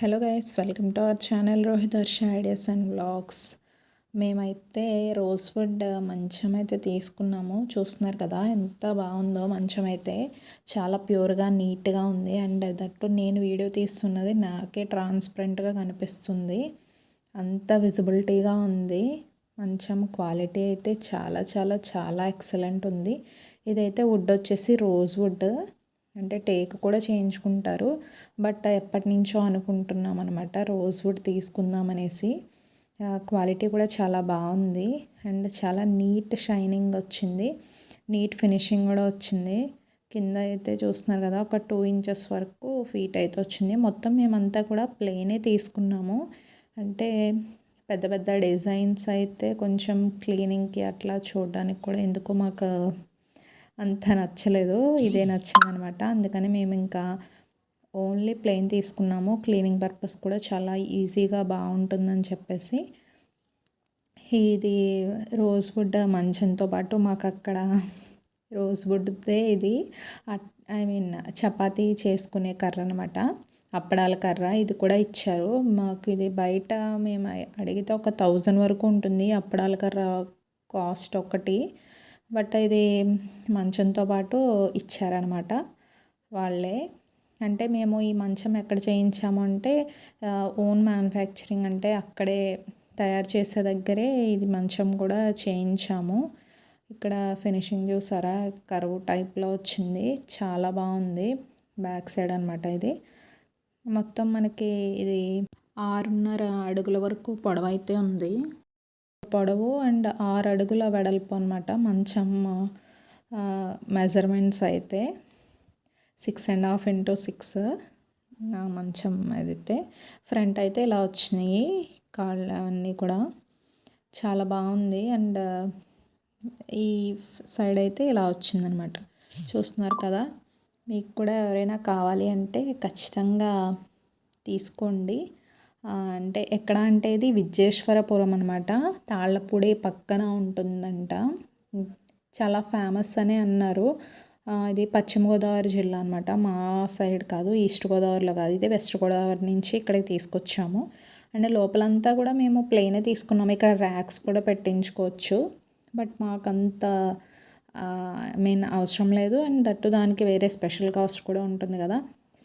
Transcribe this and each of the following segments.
Hello guys welcome to our channel Rohit Harsha ideas and blogs మేమైతే rosewood మంచం అయితే తీసుకున్నాము. చూస్తున్నారు కదా ఎంత బాగుందో మంచం అయితే. చాలా ప్యూర్గా నీట్గా ఉంది. అండ్ దట్టు నేను వీడియో తీస్తున్నది నాకే ట్రాన్స్పరెంట్గా కనిపిస్తుంది. అంత విజిబిలిటీగా ఉంది. మంచం క్వాలిటీ అయితే చాలా చాలా చాలా ఎక్సలెంట్ ఉంది. ఇదైతే వుడ్ వచ్చేసి రోజ్ వుడ్. అంటే టేక్ కూడా చేయించుకుంటారు. బట్ ఎప్పటి నుంచో అనుకుంటున్నాం అనమాట రోజ్ వుడ్ తీసుకుందాం అనేసి. క్వాలిటీ కూడా చాలా బాగుంది. అండ్ చాలా నీట్ షైనింగ్ వచ్చింది. నీట్ ఫినిషింగ్ కూడా వచ్చింది. కింద అయితే చూస్తున్నారు కదా ఒక టూ ఇంచెస్ వరకు ఫీట్ అయితే వచ్చింది. మొత్తం మేమంతా కూడా ప్లేనే తీసుకున్నాము. అంటే పెద్ద పెద్ద డిజైన్స్ అయితే కొంచెం క్లీనింగ్కి అట్లా చూడడానికి కూడా ఎందుకో మాకు అంత నచ్చలేదు. ఇదే నచ్చిందనమాట. అందుకని మేము ఇంకా ఓన్లీ ప్లెయిన్ తీసుకున్నాము. క్లీనింగ్ పర్పస్ కూడా చాలా ఈజీగా బాగుంటుందని చెప్పేసి. ఇది రోజ్ వుడ్ మంచంతో పాటు మాకు అక్కడ రోజ్ వుడ్దే ఇది ఐ మీన్ చపాతీ చేసుకునే కర్ర అనమాట అప్పడాల కర్ర ఇది కూడా ఇచ్చారు. మాకు ఇది బయట మేము అడిగితే ఒక థౌజండ్ వరకు ఉంటుంది అప్పడాల కర్ర కాస్ట్ ఒకటి బట్ ఇది మంచంతో పాటు ఇచ్చారనమాట వాళ్ళే. అంటే మేము ఈ మంచం ఎక్కడ చేయించాము అంటే ఓన్ మ్యానుఫ్యాక్చరింగ్ అంటే అక్కడే తయారు చేసే దగ్గరే ఇది మంచం కూడా చేయించాము. ఇక్కడ ఫినిషింగ్ చూసారా? కరువు టైప్లో వచ్చింది. చాలా బాగుంది. బ్యాక్ సైడ్ అనమాట ఇది. మొత్తం మనకి ఇది ఆరున్నర అడుగుల వరకు పొడవైతే ఉంది. పొడవు అండ్ ఆరు అడుగుల వెడల్పు అనమాట మంచం మెజర్మెంట్స్ అయితే. Six and half into six మంచం అయితే ఫ్రంట్ అయితే ఇలా వచ్చినాయి కాళ్ళు అవన్నీ కూడా. చాలా బాగుంది అండ్ ఈ సైడ్ అయితే ఇలా వచ్చిందనమాట చూస్తున్నారు కదా మీకు కూడా ఎవరైనా కావాలి అంటే ఖచ్చితంగా తీసుకోండి. అంటే ఎక్కడ అంటే ఇది విద్యేశ్వరపురం అనమాట తాళ్ళపూడి పక్కన ఉంటుందంట. చాలా ఫేమస్ అని అన్నారు. ఇది పశ్చిమ గోదావరి జిల్లా అనమాట మా సైడ్ కాదు ఈస్ట్ గోదావరిలో కాదు. ఇది వెస్ట్ గోదావరి నుంచి ఇక్కడికి తీసుకొచ్చాము. అండ్ లోపలంతా కూడా మేము ప్లెయినే తీసుకున్నాము. ఇక్కడ ర్యాక్స్ కూడా పెట్టించుకోవచ్చు. బట్ మాకంత మెయిన్ అవసరం లేదు. అండ్ దట్టు దానికి వేరే స్పెషల్ కాస్ట్ కూడా ఉంటుంది కదా.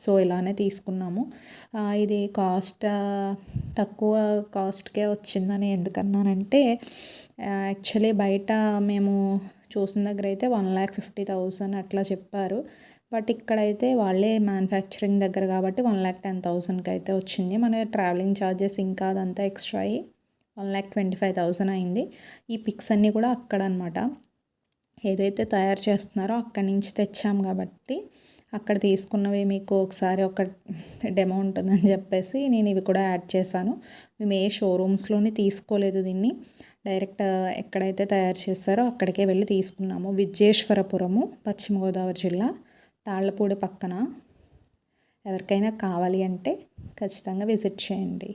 సో ఇలానే తీసుకున్నాము. ఇది కాస్ట్ తక్కువ కాస్ట్కే వచ్చిందని ఎందుకన్నానంటే యాక్చువల్లీ బయట మేము చూసిన దగ్గర అయితే వన్ ల్యాక్ ఫిఫ్టీ థౌసండ్ అట్లా చెప్పారు. బట్ ఇక్కడైతే వాళ్ళే మ్యానుఫ్యాక్చరింగ్ దగ్గర కాబట్టి వన్ ల్యాక్ టెన్ థౌసండ్కి అయితే వచ్చింది. మన ట్రావెలింగ్ ఛార్జెస్ ఇంకా అదంతా ఎక్స్ట్రా అయ్యి one lakh twenty five thousand అయింది. ఈ పిక్స్ అన్నీ కూడా అక్కడ అనమాట ఏదైతే తయారు చేస్తున్నారో అక్కడి నుంచి తెచ్చాం కాబట్టి అక్కడ తీసుకున్నవి మీకు ఒకసారి ఒక డెమో ఉంటుందని చెప్పేసి నేను ఇవి కూడా యాడ్ చేశాను. మేము ఏ షోరూమ్స్లోని తీసుకోలేదు దీన్ని. డైరెక్ట్ ఎక్కడైతే తయారు చేస్తారో అక్కడికే వెళ్ళి తీసుకున్నాము. విజేశ్వరపురము పశ్చిమ గోదావరి జిల్లా తాళ్ళపూడి పక్కన. ఎవరికైనా కావాలి అంటే ఖచ్చితంగా విజిట్ చేయండి.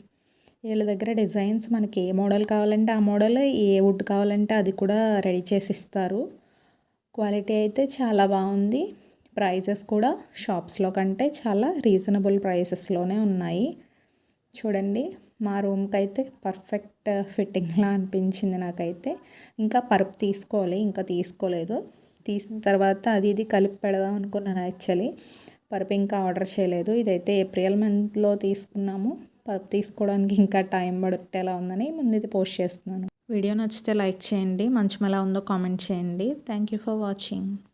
వీళ్ళ దగ్గర డిజైన్స్ మనకి ఏ మోడల్ కావాలంటే ఆ మోడల్ ఏ వుడ్ కావాలంటే అది కూడా రెడీ చేసి ఇస్తారు. క్వాలిటీ అయితే చాలా బాగుంది. ప్రైజెస్ కూడా షాప్స్లో కంటే చాలా రీజనబుల్ ప్రైసెస్లోనే ఉన్నాయి. చూడండి మా రూమ్కి అయితే పర్ఫెక్ట్ ఫిట్టింగ్లా అనిపించింది నాకైతే. ఇంకా పరుపు తీసుకోవాలి ఇంకా తీసుకోలేదు. తీసిన తర్వాత అది ఇది కలిపి పెడదాం అనుకున్నాను యాక్చువల్లీ. పరుపు ఇంకా ఆర్డర్ చేయలేదు. ఇదైతే ఏప్రిల్ మంత్లో తీసుకున్నాము. పరుపు తీసుకోవడానికి ఇంకా టైం పడేలా ఉందని ముందు ఇది పోస్ట్ చేస్తున్నాను. వీడియో నచ్చితే లైక్ చేయండి మంచం ఎలా ఉందో కామెంట్ చేయండి. Thank you for watching.